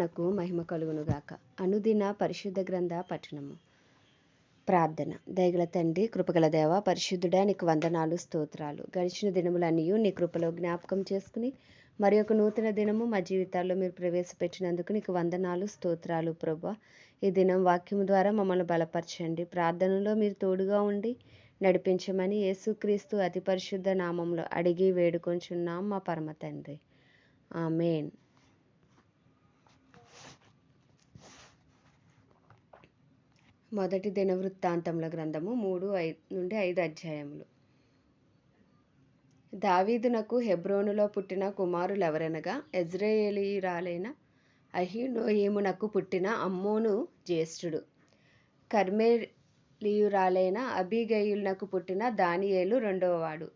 నామమునకు మహిమ కలుగునుగాక అనుదిన పరిశుద్ధ గ్రంథ పఠనము. ప్రార్థన. దయగల తండ్రి కృపగల దేవ పరిశుద్ధుడా నీకు వందనాలు స్తోత్రాలు. గడిచిన దినములన్నీ నీ కృపలో జ్ఞాపకం చేసుకుని మరి ఒక నూతన దినము మా జీవితాల్లో మీరు ప్రవేశపెట్టినందుకు నీకు వందనాలు స్తోత్రాలు ప్రభా. ఈ దినం వాక్యం ద్వారా మమ్మల్ని బలపరచండి. ప్రార్థనలో మీరు తోడుగా ఉండి నడిపించమని యేసుక్రీస్తు అతి పరిశుద్ధ నామంలో అడిగి వేడుకొంచున్నాం మా పరమ తండ్రి. ఆమెన్. మొదటి దినవృత్తాంతముల గ్రంథము మూడు ఐదు నుండి ఐదు అధ్యాయములు. దావీదునకు హెబ్రోనులో పుట్టిన కుమారులు ఎవరనగా ఎజ్రాయేలీరాలైన అహినోయేమునకు పుట్టిన అమ్మోను జ్యేష్ఠుడు. కర్మేలీయురాలైన అబిగయులకు పుట్టిన దానియేలు రెండవవాడు.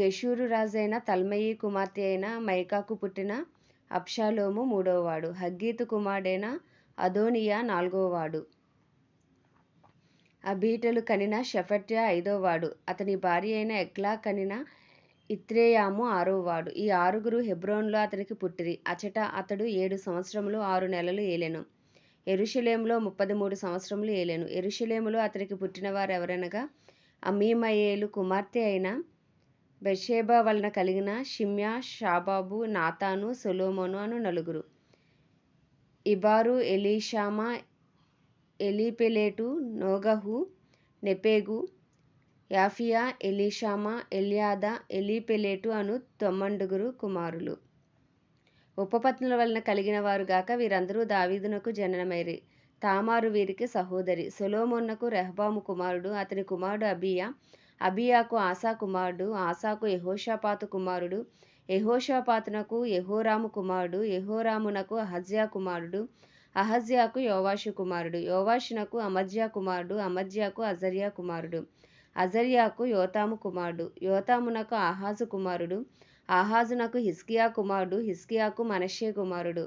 గెషూరు రాజైన తల్మయి కుమార్తె అయిన మైకాకు పుట్టిన అప్షాలోము మూడవవాడు. హగ్గీతు కుమారుడైన అదోనియా నాలుగవవాడు. అబీటలు కనిన షెఫట్య ఐదోవాడు. అతని భార్య అయిన ఎక్లా కనిన ఇత్రేయాము ఆరోవాడు. ఈ ఆరుగురు హెబ్రోన్లో అతనికి పుట్టిరి. అచట అతడు ఏడు సంవత్సరములు ఆరు నెలలు ఏలెను. ఎరుషలేములో ముప్పది మూడు సంవత్సరములు ఏలెను. ఎరుషలేములో అతనికి పుట్టిన వారు ఎవరనగా అమీమయేలు కుమార్తె అయిన బెషేబా వలన కలిగిన షిమ్యా షాబాబు నాతాను సొలోమోను అను నలుగురు. ఇబారు ఎలీషామా ఎలీపెలేటు నోగహు నెపేగు యాఫియా ఎలీషామా ఎలియాదా ఎలీపెలేటు అను తొమ్మండుగురు కుమారులు. ఉపపత్నుల వలన కలిగిన వారు గాక వీరందరూ దావీదునకు జననమైరి. తామారు వీరికి సహోదరి. సొలోమోన్నకు రెహబాము కుమారుడు అతని కుమారుడు అబియా. అబియాకు ఆసా కుమారుడు ఆసాకు యహోషాపాతు కుమారుడు. యహోషాపాతునకు యహోరాము కుమారుడు యహోరామునకు అహజ్యా కుమారుడు. అహజ్యాకు యోవాషు కుమారుడు. యోవాషునకు అమజ్యా కుమారుడు అమజ్యాకు అజర్యా కుమారుడు. అజర్యాకు యోతాము కుమారుడు. యోతామునకు ఆహాజు కుమారుడు. ఆహాజునకు హిస్కియా కుమారుడు. హిస్కియాకు మనషే కుమారుడు.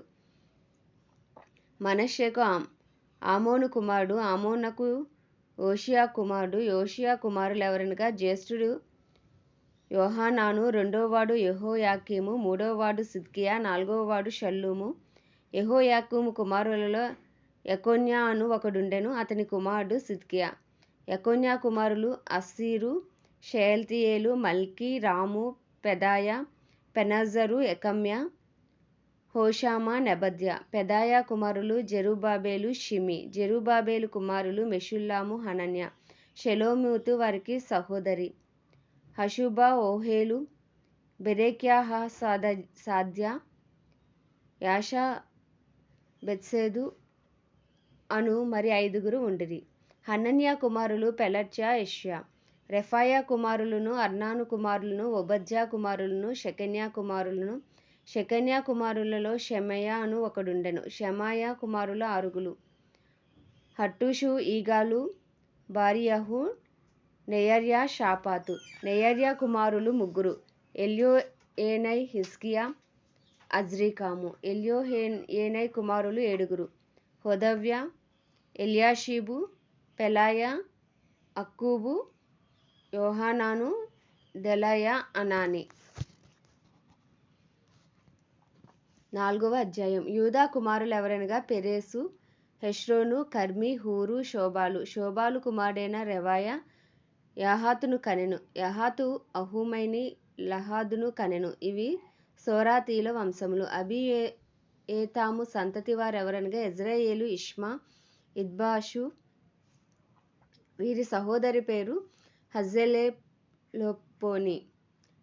మనషేకు ఆమోను కుమారుడు. ఆమోనకు ఓషియా కుమారుడు. యోషియా కుమారులు ఎవరనగా? జ్యేష్ఠుడు యోహానాను రెండోవాడు యహోయాకీము మూడోవాడు సిద్కియా నాలుగోవాడు షల్లూము యహోయాకూము కుమారులలో యకోన్యా అను ఒకడుండెను అతని కుమారుడు సిద్కియా. యకోన్యా కుమారులు అస్సీరు షేల్తియేలు మల్కి రాము పెదాయ పెనజరు ఎకమ్య హోషామా నెబద్య. పెదాయ కుమారులు జెరుబాబేలు షిమి. జెరుబాబేలు కుమారులు మెషుల్లాము హనన్య. షెలోమూతు వారికి సహోదరి. హషుబా ఓహేలు బెరేక్యాహ సాద సాధ్య యాషా బెత్సేదు అను మరి ఐదుగురు ఉండిరి. హనన్య కుమారులు పెలట్యా యష్యా. రెఫాయా కుమారులను అర్నాను కుమారులను ఒబజ్జా కుమారులను షెకన్యా కుమారులను. షెకన్యా కుమారులలో షెమయ అను ఒకడుండెను. షమాయా కుమారుల ఆరుగులు. హట్టుషు ఈగాలు బారియహు నెయర్యా షాపాతు. నెయర్యా కుమారులు ముగ్గురు. ఎల్యో ఏనై హిస్కియా అజ్రికాము. ఎల్యో ఏనై కుమారులు ఏడుగురు. హోదవ్య ఎలియాషీబు పెలాయ అక్కూబు యోహానాను దెలయ అనాని. నాలుగవ అధ్యాయం. యూదా కుమారులు ఎవరనగా పెరేసు హెష్రోను కర్మి హూరు శోభాలు శోభాలు కుమారుడైన రెవాయ యహాతును కనెను. యహాతు అహూమైని లహాదును కనెను. ఇవి సోరాతీల వంశములు. అబి ఏతాము సంతతి వారెవరనగా ఇజ్రాయేలు ఇష్మా ఇద్బాషు వీరి సహోదరి పేరు హజెలెలోపోని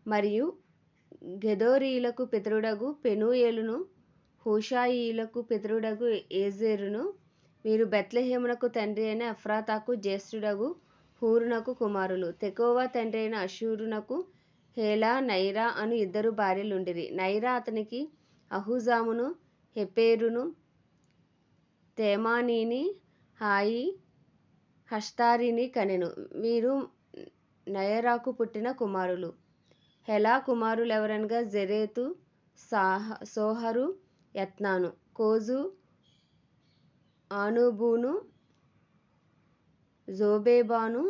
మరియు గెదోరీలకు పితరుడగు పెనూయేలును హూషాయిలకు పితరుడగు ఏజేరును వీరు బెత్లెహేమునకు తండ్రి అయిన అఫ్రాతాకు జ్యేష్ఠుడగు హూరునకు కుమారులు. తెకోవా తండ్రి అయిన అషూరునకు హేలా నైరా అను ఇద్దరు భార్యలుండిరి. నైరా అతనికి అహుజామును హెపేరును తేమానీని హాయి హష్తారిని కనెను. వీరు నయరాకు పుట్టిన కుమారులు. హెలా కుమారులు ఎవరనగా జెరేతు సాహ సోహరు యత్నాను. కోజు ఆనుబూను జోబేబాను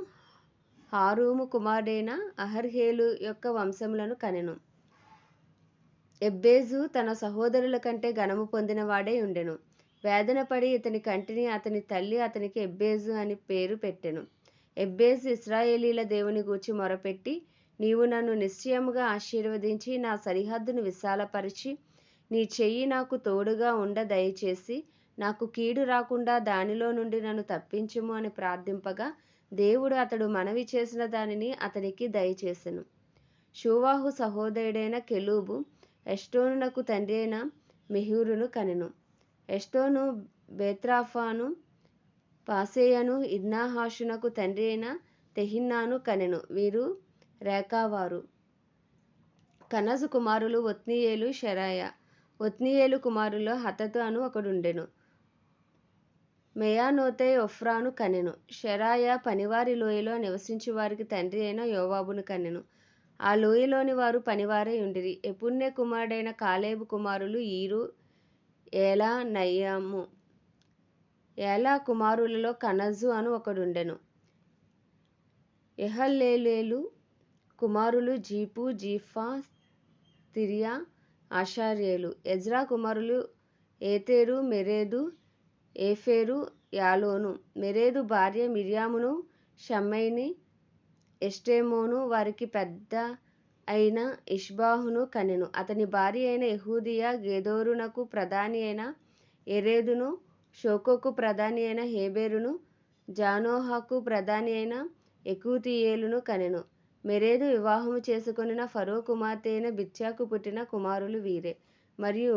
హారూము కుమారుడైన అహర్హేలు యొక్క వంశములను కనెను. ఎబ్బేజు తన సహోదరుల కంటే ఘనము పొందినవాడై ఉండెను. వేదనపడి ఇతని కంటిని అతని తల్లి అతనికి ఎబ్బేజు అని పేరు పెట్టెను. ఎబ్బేజు ఇస్రాయేలీల దేవుని గూర్చి మొరపెట్టి నీవు నన్ను నిశ్చయముగా ఆశీర్వదించి నా సరిహద్దును విశాలపరిచి నీ చెయ్యి నాకు తోడుగా ఉండ దయచేసి నాకు కీడు రాకుండా దానిలో నుండి నన్ను తప్పించుము అని ప్రార్థింపగా దేవుడు అతడు మనవి చేసిన దానిని అతనికి దయచేసెను. షూవాహు సహోదరుడైన కెలూబు ఎస్టోనునకు తండ్రి అయిన మెహూరును కనెను. ఎస్టోను బేత్రాఫాను పాసేయను ఇర్నాహాషునకు తండ్రి అయిన తెహిన్నాను కనెను. వీరు రేఖావారు కనజు కుమారులు ఒత్నీయేలు షెరాయ. ఒత్నీయేలు కుమారులో హతతు అను ఒకడుండెను. మెయానోతే ఒఫ్రాను కనెను షెరాయ పనివారి లోయలో నివసించు వారికి తండ్రి అయిన యోవాబును కనెను ఆ లోయలోని వారు పనివారై ఉండిరి. ఎపుణ్య కుమారుడైన కాలేబు కుమారులు ఈరు ఏలా నయ్యాము ఏలా కుమారులలో కనజు అను ఒకడుండెను. ఎహల్లేలేలు కుమారులు జీపు జీఫా తిరియా ఆషార్యేలు. ఎజ్రా కుమారులు ఏతేరు మెరేదు ఏఫేరు యాలోను మెరేదు భార్య మిర్యామును షమ్మయిని ఎస్టేమోను వారికి పెద్ద అయిన ఇష్బాహును కనెను అతని భార్య అయిన యహూదియా గేదోరునకు ప్రధాని అయిన ఎరేదును షోకోకు ప్రధాని అయిన హేబేరును జానోహాకు ప్రధాని అయిన ఎకూతియేలును కనెను మెరేదు వివాహము చేసుకొనిన ఫరో కుమార్తె అయిన బిత్యాకు పుట్టిన కుమారులు వీరే. మరియు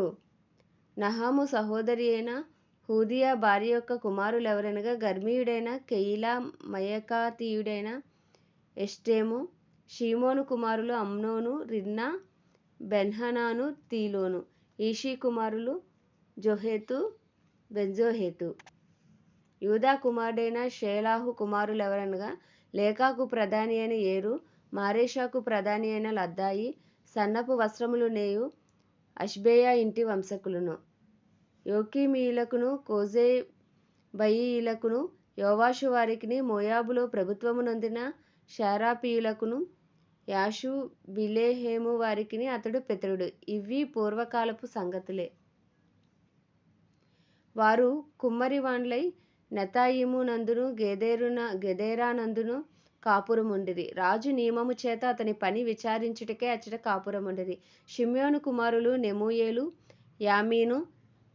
నహాము సహోదరి అయిన హూదియా భార్య యొక్క కుమారులెవరనగా గర్మీయుడైన కెయిలా మయకాతీయుడైన ఎస్టేము షీమోను కుమారులు అమ్నోను రిన్నా బెన్హనాను తీలోను ఈషీ కుమారులు జొహేతు బెంజోహేతు యూదా కుమారుడైన షేలాహు కుమారులెవరనగా లేకాకు ప్రధాని అయిన ఏరు మారేషాకు ప్రధాని అయిన లద్దాయి సన్నపు వస్త్రములు నేయు అష్బేయా ఇంటి వంశకులను. యోకీమీయులకును కోజే బయీయులకును యోవాషు వారికిని మోయాబులో ప్రభుత్వము నొందిన షారాపీయులకును యాషు బిలేహేము వారికిని అతడు పితరుడు. ఇవి పూర్వకాలపు సంగతులే. వారు కుమ్మరివాండ్లై నెతాయిము నందును గెదేరున గెదేరానందును కాపురముండిరి. రాజు నియమము చేత అతని పని విచారించుటకే అచ్చట కాపురముండిరి. షిమ్యోను కుమారులు నెమూయేలు యామీను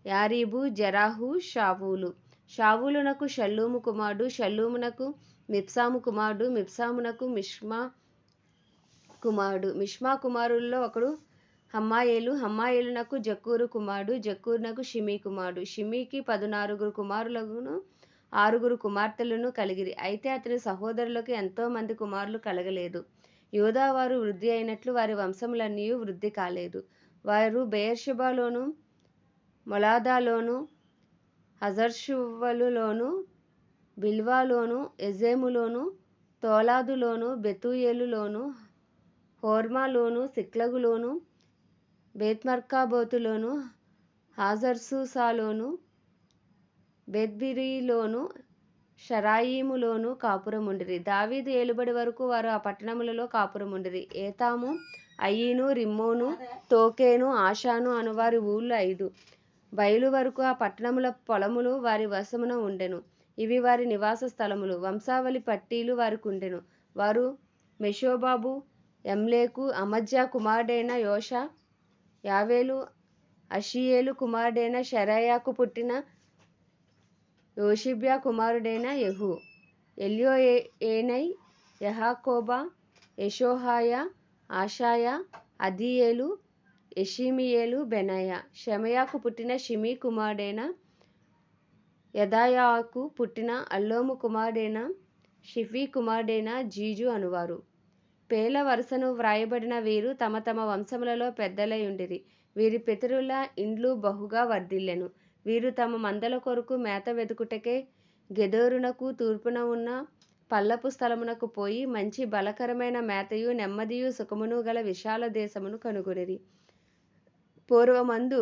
యారీబు జరాహు షావూలు. షావూలునకు షల్లూము కుమారుడు షల్లూమునకు మిప్సాము కుమారుడు మిప్సామునకు మిష్మా కుమారుడు. మిష్మా కుమారుల్లో ఒకడు హమ్మాయేలు హమ్మాయేలునకు జక్కూరు కుమారుడు జక్కూరునకు షిమీ కుమారుడు. షిమీకి పదునారుగురు కుమారులను ఆరుగురు కుమార్తెలను కలిగిరి. అయితే అతని సహోదరులకు ఎంతో మంది కుమారులు కలగలేదు. యోధా వారు వృద్ధి అయినట్లు వారి వంశములన్నీ వృద్ధి కాలేదు. వారు బేర్షబాలోను మొలాదాలోను హజర్షువలులోను బిల్వాలోను ఎజేములోను తోలాదులోను బెతూయేలులోను హోర్మాలోను సిక్లగులోను బేత్మర్కాబోతులోను హాజర్సూసాలోను బెద్బిరీలోను షరాయిములోను కాపురముండిరి దావీదు ఏలుబడి వరకు వారు ఆ పట్టణములలో కాపురముండిరి ఏతాము అయీను రిమ్మోను తోకేను ఆషాను అనువారి ఊళ్ళు ఐదు. బయలు వరకు ఆ పట్టణముల పొలములు వారి వశమున ఉండెను. ఇవి వారి నివాస స్థలములు. వంశావళి పట్టీలు వారికి ఉండెను వారు మెషోబాబు ఎమ్లేకు అమజ్యా కుమారుడైన యోష యావేలు అషియేలు కుమారుడైన షరయాకు పుట్టిన యోషిబ్యా కుమారుడైన యహు ఎల్యో ఏనై యహాకోబా యషోహాయ ఆషాయ అదియేలు ఎషిమియేలు బెనయ. షమయాకు పుట్టిన షిమీ కుమారుడైన యదాయాకు పుట్టిన అల్లోము కుమారుడైన షిఫీ కుమారుడైన జీజు అనువారు. పేల వరుసను వ్రాయబడిన వీరు తమ తమ వంశములలో పెద్దలై ఉండిరి. వీరి పితరుల ఇండ్లు బహుగా వర్ధిల్లెను. వీరు తమ మందల కొరకు మేత వెదుకుటకే గెదోరునకు తూర్పున ఉన్న పల్లపు స్థలమునకు పోయి మంచి బలకరమైన మేతయు నెమ్మదియు సుఖమును గల విశాల దేశమును కనుగొనిరి. పూర్వమందు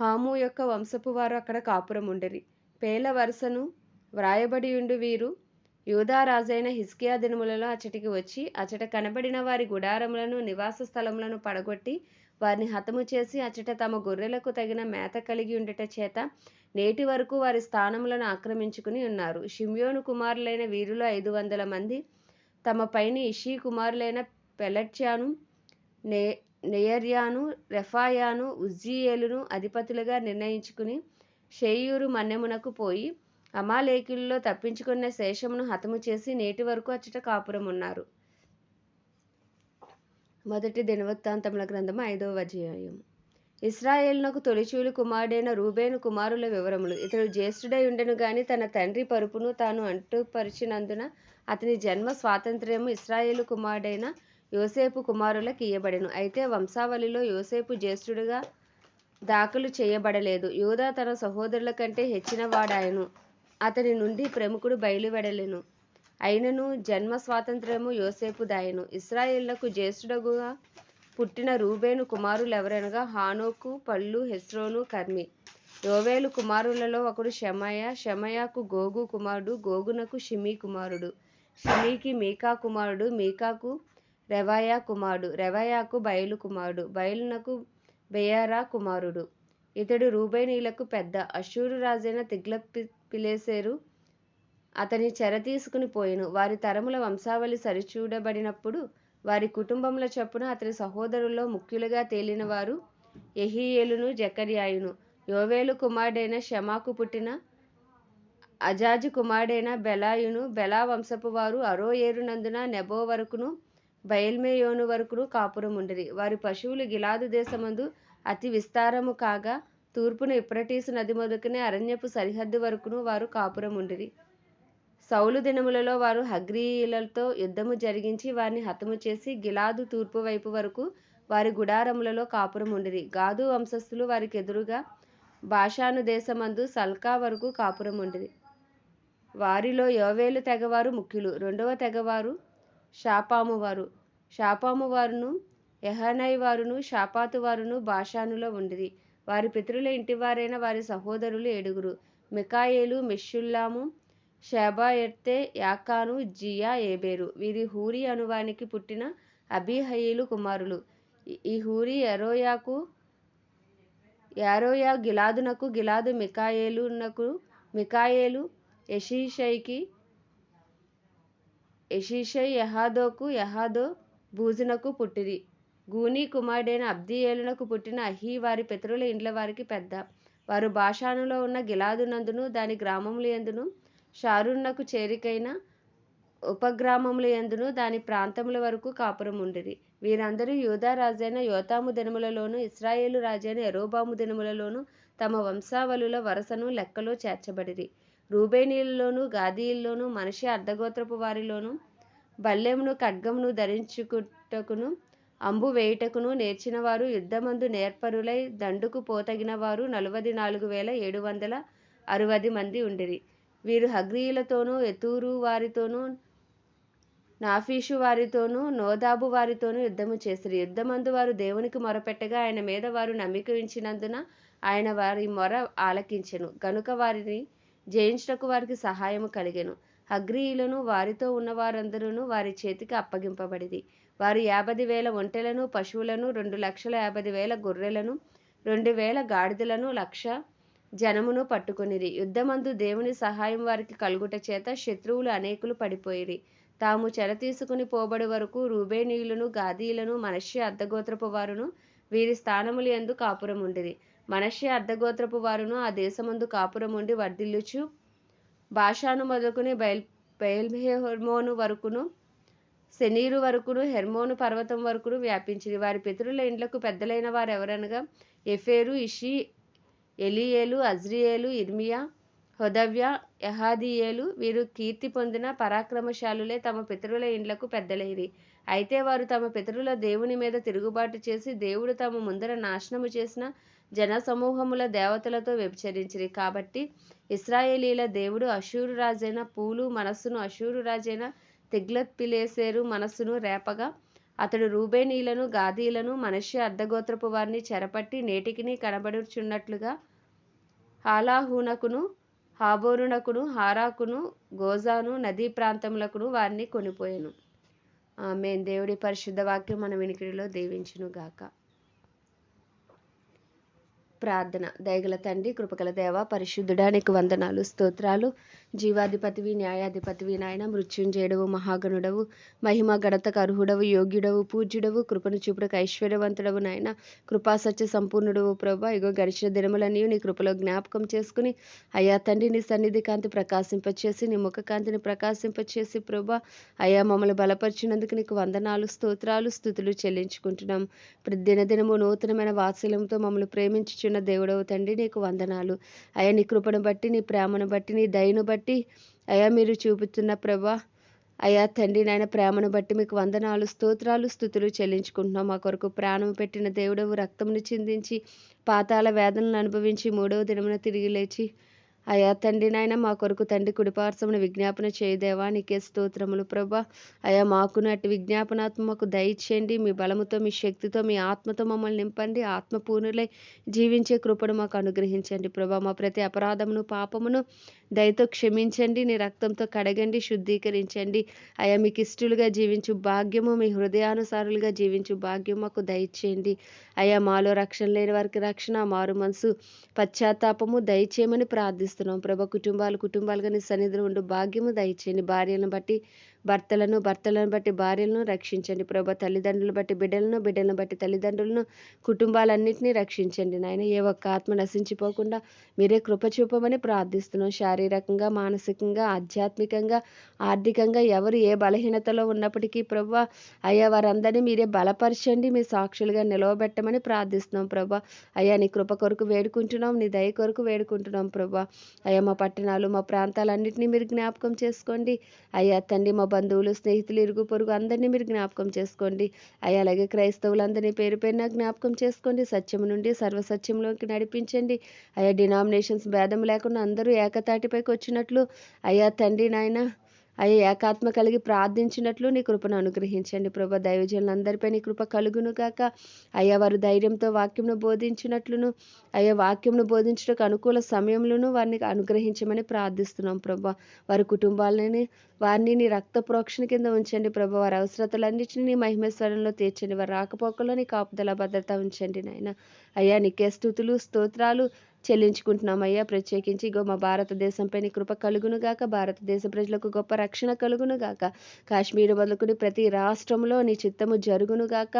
హాము యొక్క వంశపు వారు అక్కడ కాపురం ఉండరి. పేల వరుసను వ్రాయబడి ఉండు వీరు. యూదారాజైన హిస్కియా దినములలో అచ్చటికి వచ్చి అచ్చట కనబడిన వారి గుడారములను నివాస స్థలములను పడగొట్టి వారిని హతము చేసి అచ్చట తమ గొర్రెలకు తగిన మేత కలిగి ఉండట చేత నేటి వరకు వారి స్థానములను ఆక్రమించుకుని ఉన్నారు. షిమ్యోను కుమారులైన వీరులు ఐదు వందల మంది తమ పైన ఇషీ కుమారులైన పెలట్యాను నే నెయర్యాను రెఫాయాను ఉజ్జీయేలును అధిపతులుగా నిర్ణయించుకుని షేయూరు మన్నెమునకు పోయి అమాలేకుల్లో తప్పించుకున్న శేషమును హతము చేసి నేటి వరకు అచ్చట కాపురం ఉన్నారు మొదటి దినవృత్తాంతముల గ్రంథము ఐదవ అధ్యాయం ఇస్రాయేల్నకు తొలిచూలు కుమారుడైన రూబేను కుమారుల వివరములు. ఇతడు జ్యేష్ఠుడై ఉండెను గాని తన తండ్రి పరుపును తాను అంటుపరిచినందున అతని జన్మ స్వాతంత్ర్యము ఇస్రాయేలు కుమారుడైన యోసేపు కుమారులకు ఇయ్యబడెను. అయితే వంశావళిలో యోసేపు జ్యేష్ఠుడుగా దాఖలు చేయబడలేదు. యూదా తన సహోదరుల కంటే హెచ్చినవాడాయను. అతని నుండి ప్రముఖుడు బయలువెడలెను. అయినను జన్మ స్వాతంత్ర్యము యోసేపు దాయను ఇస్రాయేళ్ళకు జ్యేష్ఠుడుగా పుట్టిన రూబేను కుమారులెవరనగా హానోకు పళ్ళు హెస్రోను కర్మి. యోవేలు కుమారులలో ఒకడు షమయ షమయాకు గోగు కుమారుడు గోగునకు షిమీ కుమారుడు. షిమీకి మీకా కుమారుడు మీకాకు రెవాయా కుమారుడు. రెవాయాకు బయలు కుమారుడు. బయలునకు బెయారా కుమారుడు. ఇతడు రూబేనీలకు పెద్ద. అశూరు రాజైన తిగ్లక్ పిలేసేరు అతని చెర తీసుకుని పోయెను. వారి తరముల వంశావళి సరిచూడబడినప్పుడు వారి కుటుంబముల చొప్పున అతని సహోదరుల్లో ముఖ్యులుగా తేలిన వారు ఎహీయేలును జకర్యాయును. యోవేలు కుమారుడైన షమాకు పుట్టిన అజాజు కుమారుడైన బెలాయును. బెలా వంశపు వారు అరోయేరునందున నెబో వరకును బయల్మేయోను వరకును కాపురం ఉండిరి వారి పశువులు గిలాదు దేశమందు అతి విస్తారము కాగా తూర్పున ఇప్రటీసు నది మొదకునే అరణ్యపు సరిహద్దు వరకును వారు కాపురం ఉండిరి సౌలు దినములలో వారు హగ్రీయులతో యుద్ధము జరిగించి వారిని హతము చేసి గిలాదు తూర్పు వైపు వరకు వారి గుడారములలో కాపురం ఉండిరి గాదు వంశస్థులు వారికి ఎదురుగా భాషాను దేశమందు సల్కా వరకు కాపురం ఉండిరి వారిలో యోవేలు తెగవారు ముఖ్యులు. రెండవ తెగవారు షాపాము వారు. షాపాము వారును ఎహనై వారును షాపాతు వారును బాషానులో ఉండిరి. వారి పితరుల ఇంటివారైన వారి సహోదరులు ఏడుగురు. మికాయేలు మెషుల్లాము షేబా ఎర్తే యాకాను జియా ఏబేరు. వీరి హూరి అనువానికి పుట్టిన అబీహయీలు కుమారులు. ఈ హూరి ఎరోయాకు యారోయా గిలాదునకు గిలాదు మికాయేలునకు మికాయేలు యషీషైకి యషీషై యహాదోకు యహాదో బూజునకు పుట్టిరి. గూనీ కుమారుడైన అబ్దియేలునకు పుట్టిన అహీ వారి పితరుల ఇండ్ల వారికి పెద్ద. వారు బాషానులో ఉన్న గిలాదునందును దాని గ్రామముల ఎందును షారున్నకు చేరికైన ఉపగ్రామముల ఎందును దాని ప్రాంతముల వరకు కాపురం ఉండేది వీరందరూ యూదా రాజైన యోతాము దినములలోను ఇస్రాయేలు రాజైన ఎరోబాము దినములలోను తమ వంశావళుల వరసను లెక్కలో చేర్చబడిరి. రూబేనీలలోను గాదీల్లోను మనిషి అర్ధగోత్రపు వారిలోను బల్లెమును ఖడ్గమును ధరించుకుటకును అంబు వేయుటకును నేర్చినవారు యుద్ధమందు నేర్పరులై దండుకు పోతగిన వారు నలువది నాలుగు వేల ఏడు వందల అరవది మంది ఉండిరి. వీరు హగ్రీయులతోనూ ఎతూరు వారితోనూ నాఫీషు వారితోనూ నోదాబు వారితోనూ యుద్ధము చేసిరి. యుద్ధమందు వారు దేవునికి మొరపెట్టగా ఆయన మీద వారు నమ్మిక ఉంచినందున ఆయన వారి మొర ఆలకించెను. గనుక వారిని జయించుటకు వారికి సహాయము కలిగెను. హగ్రీయులను వారితో ఉన్న వారందరూ వారి చేతికి అప్పగింపబడిది. వారు యాభై వేల ఒంటెలను పశువులను రెండు లక్షల యాభై వేల గొర్రెలను రెండు వేల గాడిదలను లక్ష జనమును పట్టుకునిది యుద్ధమందు దేవుని సహాయం వారికి కలుగుట చేత శత్రువులు అనేకులు పడిపోయిరి. తాము చెర తీసుకుని పోబడి వరకు రూబేనీయులను గాదీలను మనష్య అర్ధగోత్రపు వారును వీరి స్థానములు ఎందు కాపురం ఉండిరి మనషే అర్ధగోత్రపు వారును ఆ దేశమందు కాపురం ఉండి వర్ధిల్లుచు. భాషాను మొదలుకుని బయల్ బయల్హెర్మోను వరకును శనీరు వరకును హెర్మోను పర్వతం వరకును వ్యాపించింది వారి పితరుల ఇండ్లకు పెద్దలైన వారు ఎవరనగా ఎఫేరు ఇషి ఎలియేలు అజ్రియేలు ఇర్మియా హొదవ్య యహాదియేలు వీరు కీర్తి పొందిన పరాక్రమశాలులే తమ పితరుల ఇండ్లకు పెద్దలైరి. అయితే వారు తమ పితరుల దేవుని మీద తిరుగుబాటు చేసి దేవుడు తమ ముందర నాశనము చేసిన జన సమూహముల దేవతలతో వ్యభిచరించిరి. కాబట్టి ఇస్రాయేలీల దేవుడు అషూరు రాజైన పూలు మనస్సును అషూరు రాజైన తిగ్లత్ పిలేసేరు మనస్సును రేపగా అతడు రూబేనీలను గాదీలను మనిషి అర్ధగోత్రపు వారిని చెరపట్టి నేటికిని కనబడుచున్నట్లుగా హాలాహునకును హాబోరునకును హారాకును గోజాను నదీ ప్రాంతములకును వారిని కొనిపోయాను. ఆమె దేవుడి పరిశుద్ధ వాక్యం మన వినికిడిలో దీవించును గాక ప్రార్థన. దయగల తండ్రి కృపగల దేవ పరిశుద్ధుడా నీకు వందనాలు స్తోత్రాలు. జీవాధిపతివి న్యాయాధిపతివి నాయన మృత్యుంజయుడవు మహాగణుడవు మహిమ గణతకు అర్హుడవు యోగ్యుడవు పూజ్యుడవు కృపను చూపుడకు ఐశ్వర్యవంతుడవు నాయన కృపా సత్య సంపూర్ణుడవు ప్రభా. ఇగో గడిచిన దినములన్నీ నీ కృపలో జ్ఞాపకం చేసుకుని అయ్యా తండ్రి నీ సన్నిధి కాంతి ప్రకాశింపచేసి నీ ముఖ కాంతిని ప్రకాశింపచేసి ప్రభా. అయ్యా మమ్మల్ని బలపరిచినందుకు నీకు వందనాలు స్తోత్రాలు స్థుతులు చెల్లించుకుంటున్నాం. ప్రతి దినదినము నూతనమైన వాత్సల్యంతో మమ్మల్ని ప్రేమించుచున్న దేవుడవు తండ్రి నీకు వందనాలు. అయా నీ కృపను బట్టి నీ ప్రేమను బట్టి నీ దయను బట్టి అయా మీరు చూపుతున్న ప్రభా అయ్యా తండ్రి నాయన ప్రేమను బట్టి మీకు వందనాలు స్తోత్రాలు స్థుతులు చెల్లించుకుంటున్నాం. మా కొరకు ప్రాణం పెట్టిన దేవుడవు రక్తమును చిందించి పాతాల వేదనలు అనుభవించి మూడవ దినమున తిరిగి లేచి అయా తండ్రి నాయన మా కొరకు తండ్రి కుడిపార్శ్వమును విజ్ఞాపన చేయదేవా నీకే స్తోత్రములు ప్రభా. అయా మాకును అటు విజ్ఞాపనాత్మకు దయచేయండి మీ బలముతో మీ శక్తితో మీ ఆత్మతో మమ్మల్ని నింపండి. ఆత్మపూర్ణులై జీవించే కృపను మాకు అనుగ్రహించండి ప్రభా. మా ప్రతి అపరాధమును పాపమును దయతో క్షమించండి. నీ రక్తంతో కడగండి శుద్ధీకరించండి. అయా మీకు ఇష్టలుగా జీవించు భాగ్యము మీ హృదయానుసారులుగా జీవించు భాగ్యం మాకు దయచేయండి అయా మాలో రక్షణ లేని వారికి రక్షణ మారు మనసు పశ్చాత్తాపము దయచేయమని ప్రార్థిస్తున్నాం ప్రభా కుటుంబాలు కుటుంబాలుగా నీ సన్నిధిలో ఉండు భాగ్యము దయచేయండి. భార్యలను బట్టి భర్తలను భర్తలను బట్టి భార్యలను రక్షించండి. ప్రభా తల్లిదండ్రులను బట్టి బిడ్డలను బిడ్డలను బట్టి తల్లిదండ్రులను కుటుంబాలన్నింటినీ రక్షించండి. నాయన ఏ ఒక్క ఆత్మ నశించిపోకుండా మీరే కృప చూపమని ప్రార్థిస్తున్నాం. శారీరకంగా మానసికంగా ఆధ్యాత్మికంగా ఆర్థికంగా ఎవరు ఏ బలహీనతలో ఉన్నప్పటికీ ప్రభా అయ్యా వారందరినీ మీరే బలపరచండి. మీ సాక్షులుగా నిలవబెట్టమని ప్రార్థిస్తున్నాం ప్రభా. అయ్యా నీ కృప కొరకు వేడుకుంటున్నాం. నీ దయ కొరకు వేడుకుంటున్నాం ప్రభా. అయ్యా మా పట్టణాలు మా ప్రాంతాలన్నింటినీ మీరు జ్ఞాపకం చేసుకోండి. అయ్యా తండ్రి మా బంధువులు స్నేహితులు ఇరుగు పొరుగు అందరినీ మీరు జ్ఞాపకం చేసుకోండి. అయ్యా అలాగే క్రైస్తవులందరినీ పేరు పేరున జ్ఞాపకం చేసుకోండి. సత్యం నుండి సర్వసత్యంలోకి నడిపించండి. అయ్యా డినామినేషన్స్ భేదం లేకుండా అందరూ ఏకతాటిపైకి వచ్చినట్లు. అయ్యా తండ్రి నాయన అయ్యా ఏకాత్మ కలిగి ప్రార్థించినట్లు నీ కృపను అనుగ్రహించండి. ప్రభా దైవజనులందరిపై నీ కృప కలుగును గాక. అయ్యా వారు ధైర్యంతో వాక్యంను బోధించినట్లును అయ్యా వాక్యంను బోధించడానికి అనుకూల సమయంలోనూ వారిని అనుగ్రహించమని ప్రార్థిస్తున్నాం ప్రభా. వారి కుటుంబాలని వారిని నీ రక్త ప్రోక్షణ కింద ఉంచండి ప్రభా. వారి అవసరతలన్నింటినీ నీ మహిమేశ్వరంలో తీర్చండి. వారి రాకపోకలో నీ కాపుదల భద్రత ఉంచండి నాయన. అయ్యా నీకే స్థుతులు స్తోత్రాలు చెల్లించుకుంటున్నాం అయ్యా ప్రత్యేకించి ఇగో మా భారతదేశంపై నీ కృప కలుగునుగాక భారతదేశ ప్రజలకు గొప్ప రక్షణ కలుగునుగాక కాశ్మీర్ మొదలుకుని ప్రతి రాష్ట్రంలో నీ చిత్తము జరుగునుగాక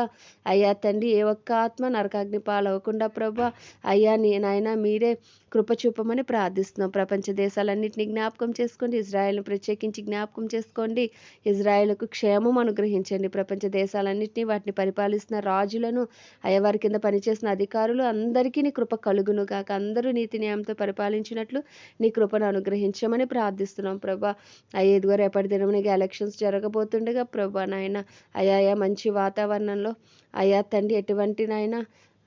అయ్యా తండ్రి ఏ ఒక్క ఆత్మ నరకాగ్ని పాలవకుండా ప్రభా. అయ్యా నీ నాయన మీరే కృప చూపమని ప్రార్థిస్తున్నాం. ప్రపంచ దేశాలన్నింటినీ జ్ఞాపకం చేసుకోండి. ఇజ్రాయెల్ను ప్రత్యేకించి జ్ఞాపకం చేసుకోండి. ఇజ్రాయెల్కు క్షేమం అనుగ్రహించండి. ప్రపంచ దేశాలన్నింటినీ వాటిని పరిపాలిస్తున్న రాజులను అయ్యా వారి కింద పనిచేసిన అధికారులు అందరికీ నీ కృప కలుగును గాక. అందరూ నీతి న్యాయంతో పరిపాలించినట్లు నీ కృపను అనుగ్రహించమని ప్రార్థిస్తున్నాం ప్రభా. అయ్యేదిగో రేపటి దినమునికి ఎలక్షన్స్ జరగబోతుండగా ప్రభా నాయన అయా మంచి వాతావరణంలో అయా తండ్రి ఎటువంటి నాయన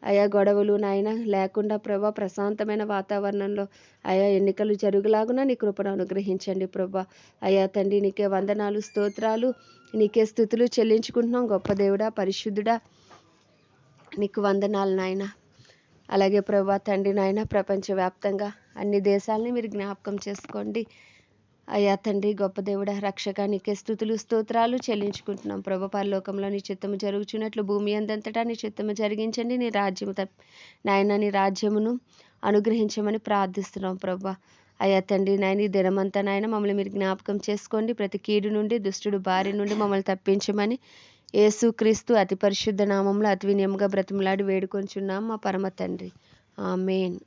అయా గొడవలు నాయన లేకుండా ప్రభా ప్రశాంతమైన వాతావరణంలో అయా ఎన్నికలు జరుగులాగున నీ కృపను అనుగ్రహించండి ప్రభా. అయా తండ్రి నీకే వందనాలు స్తోత్రాలు నీకే స్థుతులు చెల్లించుకుంటున్నాం. గొప్ప దేవుడా పరిశుద్ధుడా నీకు వందనాలు నాయనా. అలాగే ప్రభా తండ్రి నాయన ప్రపంచవ్యాప్తంగా అన్ని దేశాలని మీరు జ్ఞాపకం చేసుకోండి. అయ్యా తండ్రి గొప్ప దేవుడ రక్షక నీకే స్థుతులు స్తోత్రాలు చెల్లించుకుంటున్నాం. ప్రభు పరలోకంలో నీ చిత్తము జరుగుచున్నట్లు భూమి అందంతటా నీ చిత్తము జరిగించండి. నీ రాజ్యము తప్ప నాయన నీ రాజ్యమును అనుగ్రహించమని ప్రార్థిస్తున్నాం ప్రభా. అయ్యా తండ్రి నాయన ఈ దినమంతా నాయన మమ్మల్ని మీరు జ్ఞాపకం చేసుకోండి. ప్రతి కీడు నుండి దుష్టుడు బారి నుండి మమ్మల్ని తప్పించమని యేసుక్రీస్తు అతి పరిశుద్ధ నామంలో అతి వినయముగా బ్రతిమలాడి వేడుకొంచున్నాం మా పరమ తండ్రి. ఆమెన్.